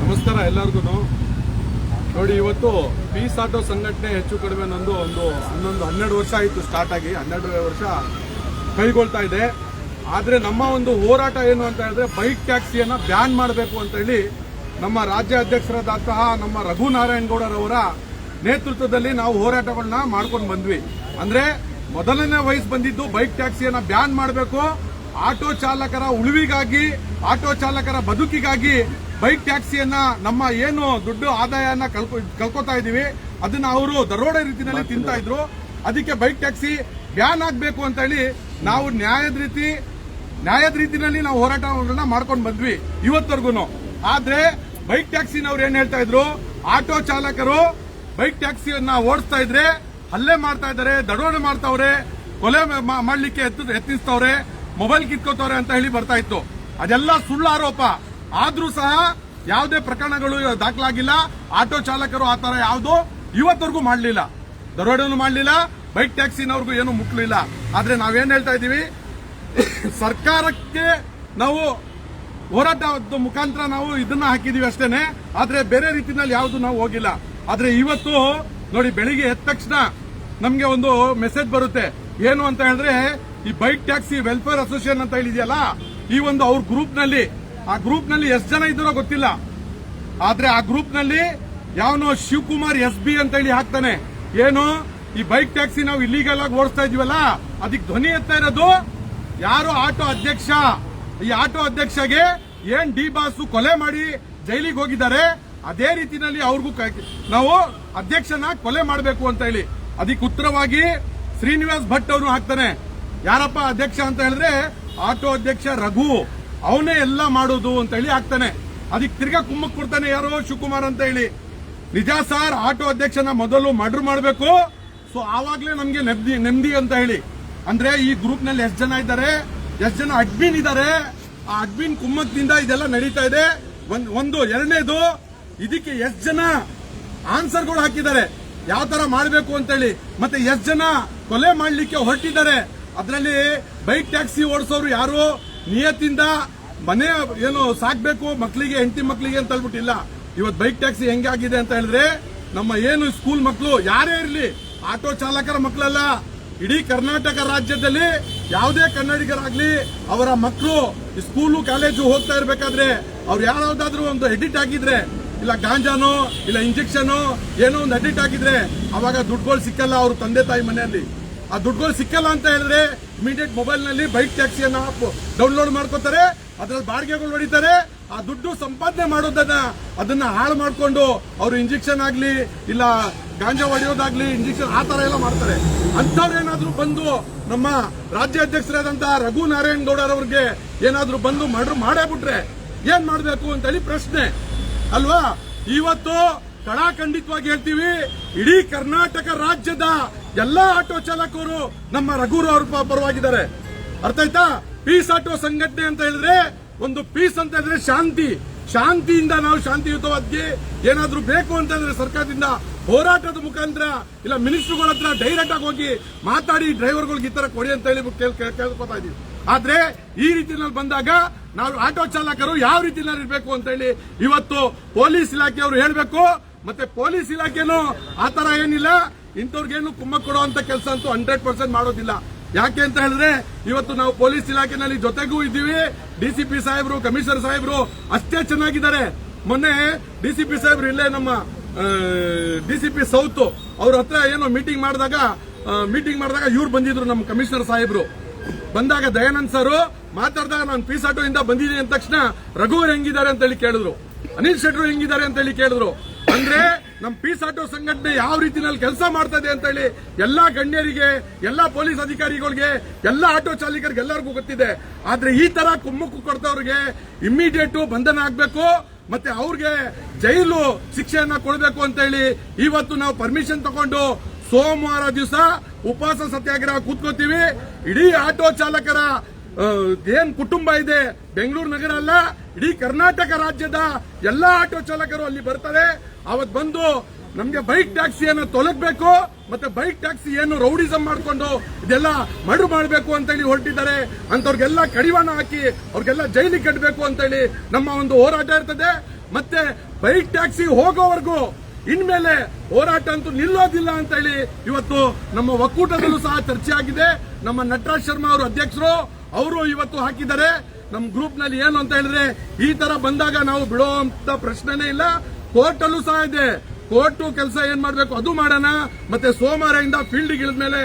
ನಮಸ್ಕಾರ ಎಲ್ಲರಿಗೂ ನೋಡಿ, ಇವತ್ತು ಪೀಸ್ ಆಟೋ ಸಂಘಟನೆ ಹೆಚ್ಚು ಕಡಿಮೆ ನಂದು ಒಂದು ಹನ್ನೊಂದು, ಹನ್ನೆರಡು ವರ್ಷ ಆಯಿತು ಸ್ಟಾರ್ಟ್ ಆಗಿ ಹನ್ನೆರಡು ವರ್ಷ ಕೈಗೊಳ್ತಾ ಇದೆ. ಆದರೆ ನಮ್ಮ ಒಂದು ಹೋರಾಟ ಏನು ಅಂತ ಹೇಳಿದ್ರೆ ಬೈಕ್ ಟ್ಯಾಕ್ಸಿಯನ್ನು ಬ್ಯಾನ್ ಮಾಡಬೇಕು ಅಂತ ಹೇಳಿ ನಮ್ಮ ರಾಜ್ಯ ಅಧ್ಯಕ್ಷರಾದಂತಹ ನಮ್ಮ ರಘುನಾರಾಯಣ್ ಗೌಡರವರ ನೇತೃತ್ವದಲ್ಲಿ ನಾವು ಹೋರಾಟಗಳನ್ನ ಮಾಡ್ಕೊಂಡು ಬಂದ್ವಿ. ಅಂದ್ರೆ ಮೊದಲನೇ ವಯಸ್ಸು ಬಂದಿದ್ದು ಬೈಕ್ ಟ್ಯಾಕ್ಸಿಯನ್ನು ಬ್ಯಾನ್ ಮಾಡಬೇಕು. ಆಟೋ ಚಾಲಕರ ಉಳಿವಿಗಾಗಿ ಆಟೋ ಚಾಲಕರ ಬದುಕಿಗಾಗಿ ಬೈಕ್ ಟ್ಯಾಕ್ಸಿಯನ್ನ ನಮ್ಮ ಏನು ದುಡ್ಡು ಆದಾಯನ ಕಳ್ಕೊ ಕಳ್ಕೊತಾ ಇದೀವಿ ಅದನ್ನ ಅವರು ದರೋಡೆ ರೀತಿಯಲ್ಲಿ ತಿಂತಾ ಇದ್ರು. ಅದಕ್ಕೆ ಬೈಕ್ ಟ್ಯಾಕ್ಸಿ ಬ್ಯಾನ್ ಆಗ್ಬೇಕು ಅಂತ ಹೇಳಿ ನಾವು ನ್ಯಾಯದ ರೀತಿ ನ್ಯಾಯದ ರೀತಿಯಲ್ಲಿ ನಾವು ಹೋರಾಟಗಳನ್ನ ಮಾಡ್ಕೊಂಡು ಬಂದ್ವಿ ಇವತ್ತವರೆಗೂ ಆದ್ರೆ ಬೈಕ್ ಟ್ಯಾಕ್ಸಿನವ್ರು ಏನ್ ಹೇಳ್ತಾ ಇದ್ರು? ಆಟೋ ಚಾಲಕರು ಬೈಕ್ ಟ್ಯಾಕ್ಸಿಯನ್ನ ಓಡಿಸ್ತಾ ಇದ್ರೆ ಹಲ್ಲೆ ಮಾಡ್ತಾ ಇದ್ದಾರೆ ದರೋಡೆ ಮಾಡ್ತಾವ್ರೆ ಕೊಲೆ ಮಾಡ್ಲಿಕ್ಕೆ ಯತ್ನಿಸ್ತವ್ರೆ. ಮೊಬೈಲ್ ಕಿತ್ಕೋತವ್ರೆ ಅಂತ ಹೇಳಿ ಬರ್ತಾ ಇತ್ತು. ಅದೆಲ್ಲ ಸುಳ್ಳು ಆರೋಪ. ಆದ್ರೂ ಸಹ ಯಾವುದೇ ಪ್ರಕರಣಗಳು ದಾಖಲಾಗಿಲ್ಲ. ಆಟೋ ಚಾಲಕರು ಆ ತರ ಯಾವುದು ಇವತ್ತವರೆಗೂ ಮಾಡಲಿಲ್ಲ. ದರೋಡೆನೂ ಮಾಡಲಿಲ್ಲ. ಬೈಕ್ ಟ್ಯಾಕ್ಸಿನವ್ರಿಗೂ ಏನು ಮುಟ್ಲಿಲ್ಲ. ಆದ್ರೆ ನಾವೇನ್ ಹೇಳ್ತಾ ಇದೀವಿ ಸರ್ಕಾರಕ್ಕೆ ನಾವು ಹೋರಾಟದ ಮುಖಾಂತರ ನಾವು ಇದನ್ನ ಹಾಕಿದೀವಿ ಅಷ್ಟೇನೆ. ಆದ್ರೆ ಬೇರೆ ರೀತಿನಲ್ಲಿ ಯಾವುದು ನಾವು ಹೋಗಿಲ್ಲ. ಆದ್ರೆ ಇವತ್ತು ನೋಡಿ, ಬೆಳಿಗ್ಗೆ ಎದ್ದ ತಕ್ಷಣ ನಮ್ಗೆ ಒಂದು ಮೆಸೇಜ್ ಬರುತ್ತೆ. ಏನು ಅಂತ ಹೇಳಿದ್ರೆ ಈ ಬೈಕ್ ಟ್ಯಾಕ್ಸಿ ವೆಲ್ಫೇರ್ ಅಸೋಸಿಯೇಷನ್ ಅಂತ ಹೇಳಿದೆಯಲ್ಲ, ಈ ಒಂದು ಅವ್ರ ಗ್ರೂಪ್ನಲ್ಲಿ, ಆ ಗ್ರೂಪ್ನಲ್ಲಿ ಎಷ್ಟು ಜನ ಇದ್ದಾರೋ ಗೊತ್ತಿಲ್ಲ. ಆದ್ರೆ ಆ ಗ್ರೂಪ್ನಲ್ಲಿ ಯಾವನೋ ಶಿವಕುಮಾರ್ ಎಸ್ ಬಿ ಅಂತ ಹೇಳಿ ಹಾಕ್ತಾನೆ. ಏನು? ಈ ಬೈಕ್ ಟ್ಯಾಕ್ಸಿ ನಾವು ಇಲ್ಲಿಗಲ್ ಆಗಿ ಓಡಿಸ್ತಾ ಇದೀವಲ್ಲ ಅದಕ್ಕೆ ಧ್ವನಿ ಎತ್ತಾ ಇರೋದು? ಯಾರು ಆಟೋ ಅಧ್ಯಕ್ಷ? ಈ ಆಟೋ ಅಧ್ಯಕ್ಷಗೆ ಏನ್ ಡಿ ಬಾಸು ಕೊಲೆ ಮಾಡಿ ಜೈಲಿಗೆ ಹೋಗಿದ್ದಾರೆ? ಅದೇ ರೀತಿನಲ್ಲಿ ಅವ್ರಿಗೂ ನಾವು ಅಧ್ಯಕ್ಷನ ಕೊಲೆ ಮಾಡಬೇಕು ಅಂತ ಹೇಳಿ. ಅದಕ್ಕೆ ಉತ್ತರವಾಗಿ ಶ್ರೀನಿವಾಸ್ ಭಟ್ ಅವರು ಹಾಕ್ತಾನೆ. ಯಾರಪ್ಪ ಅಧ್ಯಕ್ಷ ಅಂತ ಹೇಳಿದ್ರೆ ಆಟೋ ಅಧ್ಯಕ್ಷ ರಘು. ಅವನೇ ಎಲ್ಲ ಮಾಡೋದು ಅಂತ ಹೇಳಿ ಆಗ್ತಾನೆ. ಅದಕ್ಕೆ ತಿರ್ಗಾ ಕುಮ್ಮಕ್ ಕೊಡ್ತಾನೆ ಯಾರೋ ಶಿವಕುಮಾರ್ ಅಂತ ಹೇಳಿ. ನಿಜ ಸಾರ್, ಆಟೋ ಅಧ್ಯಕ್ಷನ ಮೊದಲು ಮರ್ಡರ್ ಮಾಡಬೇಕು. ಸೊ ಆವಾಗ್ಲೇ ನಮಗೆ ನೆಮ್ಮದಿ ನೆಮ್ಮದಿ ಅಂತ ಹೇಳಿ. ಅಂದ್ರೆ ಈ ಗ್ರೂಪ್ನಲ್ಲಿ ಎಷ್ಟು ಜನ ಇದ್ದಾರೆ? ಎಷ್ಟು ಜನ ಅಡ್ಮಿನ್ ಇದ್ದಾರೆ? ಆ ಅಡ್ಮಿನ್ ಕುಮ್ಮಕ್ದಿಂದ ಇದೆಲ್ಲ ನಡೀತಾ ಇದೆ. ಒಂದ್- ಎರಡನೇದು, ಇದಕ್ಕೆ ಎಷ್ಟು ಜನ ಆನ್ಸರ್ಗಳು ಹಾಕಿದ್ದಾರೆ? ಯಾವ ತರ ಮಾಡಬೇಕು ಅಂತೇಳಿ ಮತ್ತೆ ಎಷ್ಟು ಜನ ಕೊಲೆ ಮಾಡ್ಲಿಕ್ಕೆ ಹೊರಟಿದ್ದಾರೆ? ಅದರಲ್ಲಿ ಬೈಕ್ ಟ್ಯಾಕ್ಸಿ ಓಡಿಸೋರು ಯಾರು? ನಿಯತ್ತಿಂದ ಮನೆ ಏನು ಸಾಕ್ಬೇಕು ಮಕ್ಕಳಿಗೆ ಹೆಂಡತಿ ಮಕ್ಕಳಿಗೆ ಅಂತ ಹೇಳ್ಬಿಟ್ಟಿಲ್ಲ. ಇವತ್ತು ಬೈಕ್ ಟ್ಯಾಕ್ಸಿ ಹೆಂಗೆ ಆಗಿದೆ ಅಂತ ಹೇಳಿದ್ರೆ, ನಮ್ಮ ಏನು ಸ್ಕೂಲ್ ಮಕ್ಕಳು ಯಾರೇ ಇರಲಿ, ಆಟೋ ಚಾಲಕರ ಮಕ್ಕಳಲ್ಲ ಇಡೀ ಕರ್ನಾಟಕ ರಾಜ್ಯದಲ್ಲಿ ಯಾವುದೇ ಕನ್ನಡಿಗರಾಗ್ಲಿ, ಅವರ ಮಕ್ಕಳು ಸ್ಕೂಲು, ಕಾಲೇಜು ಹೋಗ್ತಾ ಇರಬೇಕಾದ್ರೆ ಅವ್ರು ಯಾವ್ದಾದ್ರು ಒಂದು ಎಡಿಟ್ ಆಗಿದ್ರೆ, ಇಲ್ಲ ಗಾಂಜಾನೋ, ಇಲ್ಲ ಇಂಜೆಕ್ಷನೋ, ಏನೋ ಒಂದು ಅಡಿಟ್ ಆಗಿದ್ರೆ, ಅವಾಗ ದುಡ್ಡುಗಳು ಸಿಕ್ಕಲ್ಲ ಅವ್ರ ತಂದೆ ತಾಯಿ ಮನೆಯಲ್ಲಿ. ಆ ದುಡ್ಡುಗಳು ಸಿಕ್ಕಲ್ಲ ಅಂತ ಹೇಳಿದ್ರೆ ಇಮಿಡಿಯೇಟ್ ಮೊಬೈಲ್ನಲ್ಲಿ ಬೈಕ್ ಆಪ್ ಡೌನ್ಲೋಡ್ ಮಾಡ್ಕೋತಾರೆ, ಅದ್ರಲ್ಲಿ ಬಾಡಿಗೆಗಳು ಹೊಡಿತಾರೆ, ಆ ದುಡ್ಡು ಸಂಪಾದನೆ ಮಾಡೋದನ್ನ, ಅದನ್ನ ಹಾಳು ಮಾಡಿಕೊಂಡು ಅವರು ಇಂಜೆಕ್ಷನ್ ಆಗಲಿ, ಇಲ್ಲ ಗಾಂಜಾ ಹೊಡೆಯೋದಾಗ್ಲಿ ಇಂಜೆಕ್ಷನ್ ಆ ತರ ಎಲ್ಲ ಮಾಡ್ತಾರೆ. ಅಂತವ್ರು ಏನಾದ್ರೂ ಬಂದು ನಮ್ಮ ರಾಜ್ಯಾಧ್ಯಕ್ಷರಾದಂತಹ ರಘು ನಾರಾಯಣ್ ಗೌಡರವ್ರಿಗೆ ಏನಾದರೂ ಬಂದು ಮರ್ಡರ್ ಮಾಡೇ ಬಿಟ್ರೆ ಏನ್ ಮಾಡ್ಬೇಕು ಅಂತ ಹೇಳಿ ಪ್ರಶ್ನೆ. ಅಲ್ವಾ? ಇವತ್ತು ಕಡಾಖಂಡಿತವಾಗಿ ಹೇಳ್ತೀವಿ, ಇಡೀ ಕರ್ನಾಟಕ ರಾಜ್ಯದ ಎಲ್ಲಾ ಆಟೋ ಚಾಲಕರು ನಮ್ಮ ರಘುರು ಅವರು ಪರವಾಗಿದ್ದಾರೆ. ಅರ್ಥ ಆಯ್ತಾ? ಪೀಸ್ ಆಟೋ ಸಂಘಟನೆ ಅಂತ ಹೇಳಿದ್ರೆ ಒಂದು ಪೀಸ್ ಅಂತ ಹೇಳಿದ್ರೆ ಶಾಂತಿ. ಶಾಂತಿಯಿಂದ ನಾವು ಶಾಂತಿಯುತವಾಗಿ ಏನಾದ್ರೂ ಬೇಕು ಅಂತ ಹೇಳಿದ್ರೆ ಸರ್ಕಾರದಿಂದ ಹೋರಾಟದ ಮುಖಾಂತರ ಇಲ್ಲ ಮಿನಿಸ್ಟರ್ಗಳ ಹತ್ರ ಡೈರೆಕ್ಟ್ ಆಗಿ ಹೋಗಿ ಮಾತಾಡಿ ಡ್ರೈವರ್ಗಳಿಗೆ ಈ ತರ ಕೊಡಿ ಅಂತ ಹೇಳಿ ಕೇಳ್- ಕೇಳ್- ಕೇಳ್ಕೊತಾ ಇದೀವಿ ಆದ್ರೆ ಈ ರೀತಿಯಲ್ಲಿ ಬಂದಾಗ ನಾವು ಆಟೋ ಚಾಲಕರು ಯಾವ ರೀತಿನಲ್ಲಿ ಇರಬೇಕು ಅಂತ ಹೇಳಿ ಇವತ್ತು ಪೊಲೀಸ್ ಇಲಾಖೆಯವರು ಹೇಳಬೇಕು. ಮತ್ತೆ ಪೊಲೀಸ್ ಇಲಾಖೆನೂ ಆತರ ತರ ಏನಿಲ್ಲ. ಇಂಥವ್ರಿಗೇನು ಕುಮ್ಮಕ್ ಕೊಡುವಂತ ಕೆಲಸ ಅಂತೂ ಹಂಡ್ರೆಡ್ ಪರ್ಸೆಂಟ್ ಮಾಡೋದಿಲ್ಲ. ಯಾಕೆ ಅಂತ ಹೇಳಿದ್ರೆ, ಇವತ್ತು ನಾವು ಪೊಲೀಸ್ ಇಲಾಖೆನಲ್ಲಿ ಜೊತೆಗೂ ಇದ್ದೀವಿ. ಡಿಸಿಪಿ ಸಾಹೇಬರು, ಕಮಿಷನರ್ ಸಾಹೇಬರು ಅಷ್ಟೇ ಚೆನ್ನಾಗಿದ್ದಾರೆ. ಮೊನ್ನೆ ಡಿಸಿಪಿ ಸಾಹೇಬರು ಇಲ್ಲೇ ನಮ್ಮ ಡಿಸಿಪಿ ಸೌತ್ ಅವ್ರ ಹತ್ರ ಏನೋ ಮೀಟಿಂಗ್ ಮಾಡಿದಾಗ ಮೀಟಿಂಗ್ ಮಾಡಿದಾಗ ಇವ್ರು ಬಂದಿದ್ರು ನಮ್ಮ ಕಮಿಷನರ್ ಸಾಹೇಬರು. ಬಂದಾಗ ದಯಾನಂದ್ ಸರ್ ಮಾತಾಡಿದಾಗ ನಾನು ಪೀಸ್ ಆಟೋ ಇಂದ ಬಂದಿದ್ದೀನಿ ಅಂದ ತಕ್ಷಣ, ರಘುವರ್ ಹೆಂಗಿದ್ದಾರೆ? ಅಂತ ಹೇಳಿ ಕೇಳಿದ್ರು. ಅನಿಲ್ ಶೆಟ್ರು ಹೆಂಗಿದ್ದಾರೆ ಅಂತ ಹೇಳಿ ಕೇಳಿದ್ರು. ಅಂದ್ರೆ ನಮ್ ಪೀಸ್ ಆಟೋ ಸಂಘಟನೆ ಯಾವ ರೀತಿನಲ್ಲಿ ಕೆಲಸ ಮಾಡ್ತಾ ಇದೆ ಅಂತ ಹೇಳಿ ಎಲ್ಲಾ ಗಣ್ಯರಿಗೆ, ಎಲ್ಲಾ ಪೊಲೀಸ್ ಅಧಿಕಾರಿಗಳಿಗೆ, ಎಲ್ಲಾ ಆಟೋ ಚಾಲಕರಿಗೆ ಎಲ್ಲರಿಗೂ ಗೊತ್ತಿದೆ. ಆದ್ರೆ ಈ ತರ ಕುಮ್ಮಕ್ಕು ಕೊಡ್ತವ್ರಿಗೆ ಇಮಿಡಿಯೇಟ್ ಬಂಧನ ಆಗ್ಬೇಕು, ಮತ್ತೆ ಅವ್ರಿಗೆ ಜೈಲು ಶಿಕ್ಷೆಯನ್ನ ಕೊಡಬೇಕು ಅಂತ ಹೇಳಿ ಇವತ್ತು ನಾವು ಪರ್ಮಿಷನ್ ತಗೊಂಡು ಸೋಮವಾರ ದಿವಸ ಉಪವಾಸ ಸತ್ಯಾಗ್ರಹ ಕೂತ್ಕೋತೀವಿ. ಇಡೀ ಆಟೋ ಚಾಲಕರ ಏನ್ ಕುಟುಂಬ ಇದೆ, ಬೆಂಗಳೂರು ನಗರ ಅಲ್ಲ ಇಡೀ ಕರ್ನಾಟಕ ರಾಜ್ಯದ ಎಲ್ಲಾ ಆಟೋ ಚಾಲಕರು ಅಲ್ಲಿ ಬರ್ತಾರೆ. ಅವತ್ ಬಂದು ನಮ್ಗೆ ಬೈಕ್ ಟ್ಯಾಕ್ಸಿಯನ್ನು ತೊಲಗಬೇಕು ಮತ್ತೆ ಬೈಕ್ ಟ್ಯಾಕ್ಸಿ ಏನು ರೌಡಿಸಂ ಮಾಡ್ಕೊಂಡು ಇದೆಲ್ಲ ಮಡು ಮಾಡಬೇಕು ಅಂತ ಹೇಳಿ ಹೊರಟಿದ್ದಾರೆ. ಅಂತವ್ರಿಗೆಲ್ಲ ಕಡಿವಾಣ ಹಾಕಿ ಅವ್ರಿಗೆಲ್ಲ ಜೈಲಿಗೆ ಕಟ್ಟಬೇಕು ಅಂತ ಹೇಳಿ ನಮ್ಮ ಒಂದು ಹೋರಾಟ ಇರ್ತದೆ. ಮತ್ತೆ ಬೈಕ್ ಟ್ಯಾಕ್ಸಿ ಹೋಗೋವರೆಗೂ ಇನ್ಮೇಲೆ ಹೋರಾಟ ಅಂತೂ ನಿಲ್ಲೋದಿಲ್ಲ ಅಂತ ಹೇಳಿ ಇವತ್ತು ನಮ್ಮ ಒಕ್ಕೂಟದಲ್ಲೂ ಸಹ ಚರ್ಚೆ ಆಗಿದೆ ನಮ್ಮ ನಟರಾಜ್ ಶರ್ಮಾ ಅವರು ಅಧ್ಯಕ್ಷರು, ಅವರು ಇವತ್ತು ಹಾಕಿದ್ದಾರೆ. ನಮ್ಮ ಗ್ರೂಪ್ನಲ್ಲಿ ಏನು ಅಂತ ಹೇಳಿದ್ರೆ, ಈ ತರ ಬಂದಾಗ ನಾವು ಬಿಡುವಂತ ಪ್ರಶ್ನೆನೇ ಇಲ್ಲ. ಕೋರ್ಟ್ ಅಲ್ಲೂ ಸಹ ಇದೆ. ಕೋರ್ಟ್ ಕೆಲಸ ಏನ್ ಮಾಡಬೇಕು ಅದು ಮಾಡೋಣ. ಮತ್ತೆ ಸೋಮವಾರದಿಂದ ಫೀಲ್ಡ್ ಇಳಿದ ಮೇಲೆ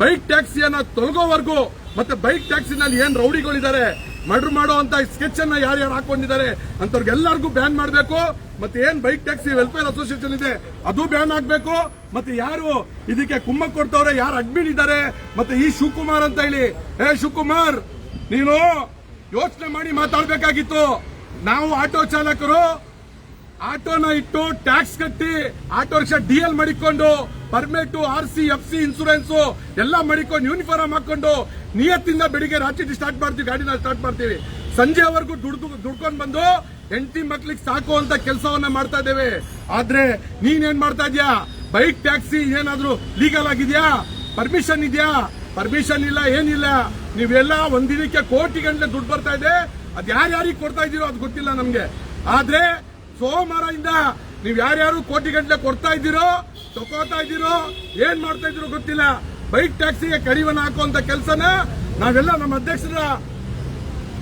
ಬೈಕ್ ಟ್ಯಾಕ್ಸಿಯನ್ನ ತೊಲಗೋವರೆಗೂ ಮತ್ತೆ ಬೈಕ್ ಟ್ಯಾಕ್ಸಿನಲ್ಲಿ ಏನ್ ರೌಡಿಗಳಿದ್ದಾರೆ ಮರ್ಡರ್ ಮಾಡುವಂತ ಸ್ಕೆಚ್ ಅನ್ನ ಯಾರ್ಯಾರು ಹಾಕೊಂಡಿದ್ದಾರೆ ಅಂತವ್ರಿಗೆಲ್ಲರಿಗೂ ಬ್ಯಾನ್ ಮಾಡಬೇಕು. ಮತ್ತೆ ಏನ್ ಬೈಕ್ ಟ್ಯಾಕ್ಸಿ ವೆಲ್ಫೇರ್ ಅಸೋಸಿಯೇಷನ್ ಇದೆ, ಅದು ಬ್ಯಾನ್ ಆಗ್ಬೇಕು. ಮತ್ತೆ ಯಾರು ಇದಕ್ಕೆ ಕುಮ್ಮ ಕೊಡ್ತವ್ರೆ, ಯಾರು ಅಡ್ಮಿನ್ ಇದ್ದಾರೆ ಮತ್ತೆ ಈ ಶಿವಕುಮಾರ್ ಅಂತ ಹೇಳಿ. ಏ ಶಿವಕುಮಾರ್, ನೀನು ಯೋಚನೆ ಮಾಡಿ ಮಾತಾಡಬೇಕಾಗಿತ್ತು. ನಾವು ಆಟೋ ಚಾಲಕರು, ಆಟೋನ ಇಟ್ಟು ಟ್ಯಾಕ್ಸ್ ಕಟ್ಟಿ ಆಟೋ ರಿಕ್ಷಾ ಡಿ ಎಲ್ ಮಾಡಿಕೊಂಡು, permit, R C, F C, insurance ಎಲ್ಲ ಮಾಡಿಕೊಂಡು ಯೂನಿಫಾರ್ಮ್ ಹಾಕೊಂಡು ನಿಯತ್ತಿಂದ ಬೆಳಿಗ್ಗೆ ರಾತ್ರಿ ಸ್ಟಾರ್ಟ್ ಮಾಡ್ತೀವಿ ಗಾಡಿನ ಸ್ಟಾರ್ಟ್ ಮಾಡ್ತೀವಿ. ಸಂಜೆವರೆಗೂ ದುಡ್ದು, ದುಡ್ಕೊಂಡು ಬಂದು ಹೆಂಡತಿ ಮಕ್ಳಿಗೆ ಸಾಕು ಅಂತ ಕೆಲಸವನ್ನ ಮಾಡ್ತಾ ಇದ್ದೇವೆ. ಆದ್ರೆ ನೀನೇನ್ ಮಾಡ್ತಾ ಇದ್ಯಾ ಬೈಕ್, ಟ್ಯಾಕ್ಸಿ ಏನಾದ್ರೂ ಲೀಗಲ್ ಆಗಿದ್ಯಾ? ಪರ್ಮಿಷನ್ ಇದೆಯಾ? ಪರ್ಮಿಷನ್ ಇಲ್ಲ, ಏನಿಲ್ಲ. ನೀವೆಲ್ಲ ಒಂದಿನಕ್ಕೆ ಕೋಟಿ ಗಂಟೆ ದುಡ್ಡು ಬರ್ತಾ ಇದೆ. ಅದ್ ಯಾರ್ಯಾರಿಗೆ ಕೊಡ್ತಾ ಇದೀರೋ ಅದು ಗೊತ್ತಿಲ್ಲ ನಮಗೆ. ಆದ್ರೆ ಸೋಮವಾರದಿಂದ ನೀವು ಯಾರ್ಯಾರು ಕೋಟಿ ಗಂಟೆ ಕೊಡ್ತಾ ಇದ್ದೀರೋ, ತಗೋತಾ ಇದ್ದೀರೋ, ಏನ್ ಮಾಡ್ತಾ ಇದ್ದೀರೋ ಗೊತ್ತಿಲ್ಲ. ಬೈಕ್ ಟ್ಯಾಕ್ಸಿಗೆ ಕಡಿವನ್ನ ಹಾಕುವಂತ ಕೆಲಸನ ನಾವೆಲ್ಲ ನಮ್ಮ ಅಧ್ಯಕ್ಷರ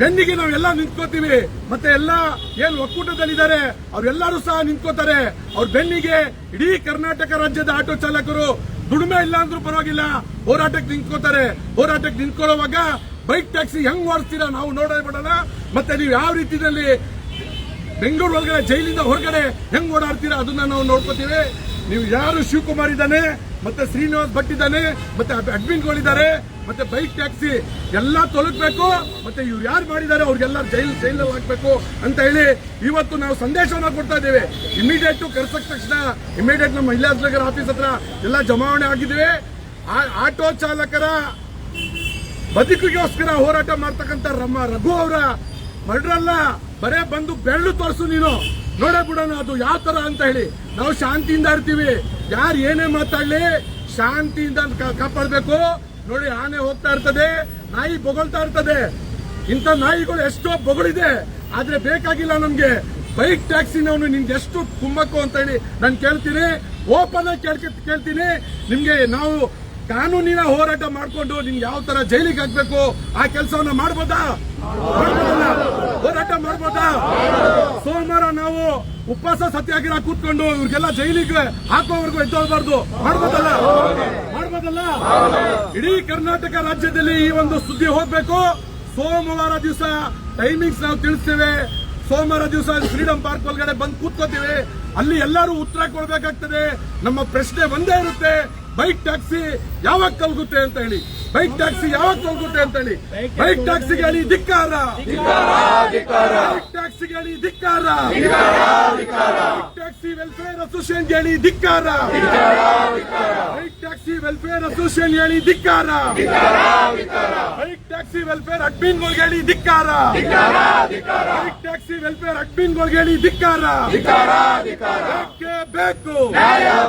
ಬೆನ್ನಿಗೆ ನಾವೆಲ್ಲ ನಿಂತ್ಕೋತೀವಿ. ಮತ್ತೆ ಎಲ್ಲ ಏನ್ ಒಕ್ಕೂಟದಲ್ಲಿದ್ದಾರೆ, ಅವ್ರೆಲ್ಲರೂ ಸಹ ನಿಂತ್ಕೋತಾರೆ. ಅವ್ರ ಬೆನ್ನಿಗೆ ಇಡೀ ಕರ್ನಾಟಕ ರಾಜ್ಯದ ಆಟೋ ಚಾಲಕರು ದುಡಿಮೆ ಇಲ್ಲ ಅಂದ್ರೂ ಪರವಾಗಿಲ್ಲ. ಹೋರಾಟಕ್ಕೆ ನಿಂತ್ಕೋತಾರೆ. ಹೋರಾಟಕ್ಕೆ ನಿಂತ್ಕೊಳ್ಳೋವಾಗ ಬೈಕ್ ಟ್ಯಾಕ್ಸಿ ಹೆಂಗ್ ಓಡಿಸ್ತೀರಾ ನಾವು ನೋಡೋಣ ಮತ್ತೆ ನೀವು ಯಾವ ರೀತಿಯಲ್ಲಿ ಬೆಂಗಳೂರು ಒಳಗಡೆ, ಜೈಲಿಂದ ಹೊರಗಡೆ ಹೆಂಗ್ ಓಡಾಡ್ತೀರಾ ಅದನ್ನ ನಾವು ನೋಡ್ಕೋತೀವಿ. ನೀವು ಯಾರು ಶಿವಕುಮಾರ್ ಇದ್ದಾನೆ, ಮತ್ತೆ ಶ್ರೀನಿವಾಸ್ ಭಟ್ ಇದ್ದಾನೆ, ಮತ್ತೆ ಅಡ್ಮಿನ್ಗಳಿದ್ದಾರೆ. ಮತ್ತೆ ಬೈಕ್, ಟ್ಯಾಕ್ಸಿ ಎಲ್ಲ ತೊಲಗಬೇಕು. ಮತ್ತೆ ಇವ್ರು ಯಾರು ಮಾಡಿದ್ದಾರೆ ಅವ್ರಿಗೆಲ್ಲ ಜೈಲ್, ಜೈಲಲ್ಲಿ ಹಾಕ್ಬೇಕು ಅಂತ ಹೇಳಿ ಇವತ್ತು ನಾವು ಸಂದೇಶವನ್ನು ಕೊಡ್ತಾ ಇದ್ದೇವೆ. ಇಮಿಡಿಯೇಟ್ ಕರ್ಸಕ್ ತಕ್ಷಣ ಇಮಿಡಿಯೇಟ್ ನಮ್ಮ ಇಲ್ಲಾಸ್ನಗರ ಆಫೀಸ್ ಹತ್ರ ಎಲ್ಲ ಜಮಾವಣೆ ಆಗಿದ್ದೇವೆ ಆಟೋ ಚಾಲಕರ ಬದುಕಿಗೋಸ್ಕರ ಹೋರಾಟ ಮಾಡ್ತಕ್ಕಂಥ ರಮ್ಮ ರಘು ಅವರ ಮರ್ಡ್ರಲ್ಲ ಬರೇ ಬಂದು ಬೆಳ್ಳು ತೋರಿಸು ನೀನು. ನೋಡೇ ಬಿಡೋಣ, ಅದು ಯಾವ ತರ ಅಂತ ಹೇಳಿ. ನಾವು ಶಾಂತಿಯಿಂದ ಇರ್ತೀವಿ. ಯಾರು ಏನೇ ಮಾತಾಡ್ಲಿ, ಶಾಂತಿಯಿಂದ ಕಾಪಾಡ್ಬೇಕು. ನೋಡಿ ಆನೆ ಹೋಗ್ತಾ ಇರ್ತದೆ, ನಾಯಿ ಬೊಗಳ್ತಾ ಇರ್ತದೆ. ಇಂಥ ನಾಯಿಗಳು ಎಷ್ಟೋ ಬೊಗಳಿದೆ, ಆದ್ರೆ ಬೇಕಾಗಿಲ್ಲ ನಮ್ಗೆ. ಬೈಕ್ ಟ್ಯಾಕ್ಸಿನವನು ನಿಮ್ಗೆ ಎಷ್ಟು ಕುಮ್ಮಕ್ಕು ಅಂತ ಹೇಳಿ ನಾನು ಕೇಳ್ತೀನಿ. ಓಪನ್ ಆಗಿ ಕೇಳ್ತೀನಿ. ನಿಮ್ಗೆ ನಾವು ಕಾನೂನಿನ ಹೋರಾಟ ಮಾಡ್ಕೊಂಡು ನಿಮ್ಗೆ ಯಾವ ತರ ಜೈಲಿಗೆ ಹಾಕ್ಬೇಕು, ಆ ಕೆಲಸವನ್ನ ಮಾಡ್ಬೋದಾ? ಹೋರಾಟ ಮಾಡ್ಬೋದಾ? ಸೋಮವಾರ ನಾವು ಉಪವಾಸ ಸತ್ಯಾಗ್ರಹ ಕೂತ್ಕೊಂಡು ಇವ್ರಿಗೆಲ್ಲ ಜೈಲಿಗೆ ಹಾಕೋವರೆಗೂ ಎದ್ದೋಗ್ಬಾರ್ದು ಮಾಡ್ಬೋದಲ್ಲ? ಮಾಡ್ಬೋದಲ್ಲ? ಇಡೀ ಕರ್ನಾಟಕ ರಾಜ್ಯದಲ್ಲಿ ಈ ಒಂದು ಸುದ್ದಿ ಹೋಗ್ಬೇಕು. ಸೋಮವಾರ ದಿವಸ ಟೈಮಿಂಗ್ಸ್ ನಾವು ತಿಳಿಸ್ತೇವೆ. ಸೋಮವಾರ ದಿವಸ ಫ್ರೀಡಂ ಪಾರ್ಕ್ ಒಳಗಡೆ ಬಂದು ಕೂತ್ಕೋತೀವಿ. ಅಲ್ಲಿ ಎಲ್ಲರೂ ಉತ್ತರ ಕೊಡಬೇಕಾಗ್ತದೆ. ನಮ್ಮ ಪ್ರಶ್ನೆ ಒಂದೇ ಇರುತ್ತೆ. ಬೈಕ್ ಟ್ಯಾಕ್ಸಿ ಯಾವಾಗ ಕಲ್ಗುತ್ತೆ ಅಂತ ಹೇಳಿ. ಬೈಕ್ ಟ್ಯಾಕ್ಸಿ ಯಾವಾಗ ಕಲ್ಗುತ್ತೆ ಅಂತ ಹೇಳಿ. ಬೈಕ್ ಟ್ಯಾಕ್ಸಿಗೆ ಹೇಳಿ ಧಿಕ್ಕಾರ. ಬೈಕ್ ಟ್ಯಾಕ್ಸಿಗೆ ಹೇಳಿ ಧಿಕ್ಕಾರ. ಬೈಕ್ ಟ್ಯಾಕ್ಸಿ ವೆಲ್ಫೇರ್ ಅಸೋಸಿಯೇಷನ್ ಹೇಳಿ ಧಿಕ್ಕಾರ. ಬೈಕ್ ಟ್ಯಾಕ್ಸಿ ವೆಲ್ಫೇರ್ ಅಸೋಸಿಯೇಷನ್ ಹೇಳಿ ಧಿಕ್ಕಾರ. ಬೈಕ್ ಟ್ಯಾಕ್ಸಿ ವೆಲ್ಫೇರ್ ಅಡ್ಮಿನ್ಗಳಿಗೆ ಹೇಳಿ ಧಿಕ್ಕಾರ. ಬೈಕ್ ಟ್ಯಾಕ್ಸಿ ವೆಲ್ಫೇರ್ ಅಡ್ಮಿನ್ಗಳಿಗೆ ಹೇಳಿ ಧಿಕ್ಕಾರ. ಬೇಕೇ ಬೇಕು.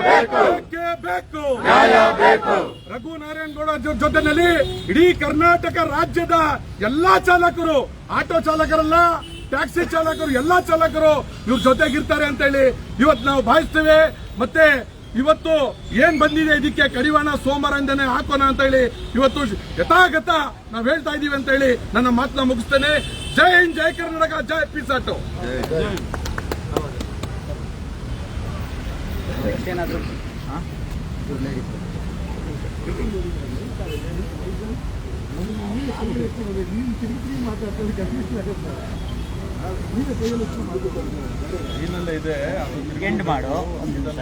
ಬೇಕೇ ಬೇಕು. ರಘು ನಾರಾಯಣಗೌಡ ಜೊ- ಜೊತೆನಲ್ಲಿ ಇಡೀ ಕರ್ನಾಟಕ ರಾಜ್ಯದ ಎಲ್ಲಾ ಚಾಲಕರು, ಆಟೋ ಚಾಲಕರಲ್ಲ ಟ್ಯಾಕ್ಸಿ ಚಾಲಕರು, ಎಲ್ಲಾ ಚಾಲಕರು ಇವ್ರ ಜೊತೆಗಿರ್ತಾರೆ ಅಂತ ಹೇಳಿ ಇವತ್ತು ನಾವು ಭಾವಿಸ್ತೇವೆ. ಮತ್ತೆ ಇವತ್ತು ಏನ್ ಬಂದಿದೆ ಇದಕ್ಕೆ ಕಡಿವಾಣ ಸೋಮವಾರದಿಂದನೇ ಹಾಕೋಣ ಅಂತ ಹೇಳಿ ಇವತ್ತು ಯಥಾಗತ ನಾವ್ ಹೇಳ್ತಾ ಇದೀವಿ ಅಂತ ಹೇಳಿ ನನ್ನ ಮಾತನ್ನ ಮುಗಿಸ್ತೇನೆ. ಜೈ ಹಿಂದ್ ಜೈ ಕರ್ನಾಟಕ ಜೈ ಪಿಸಾಟು ಏನಾದ್ರು ಏನಲ್ಲ ಇದೆ. ಎಂಡ್ ಮಾಡು ಒಂದು ನಿಮಿಷ.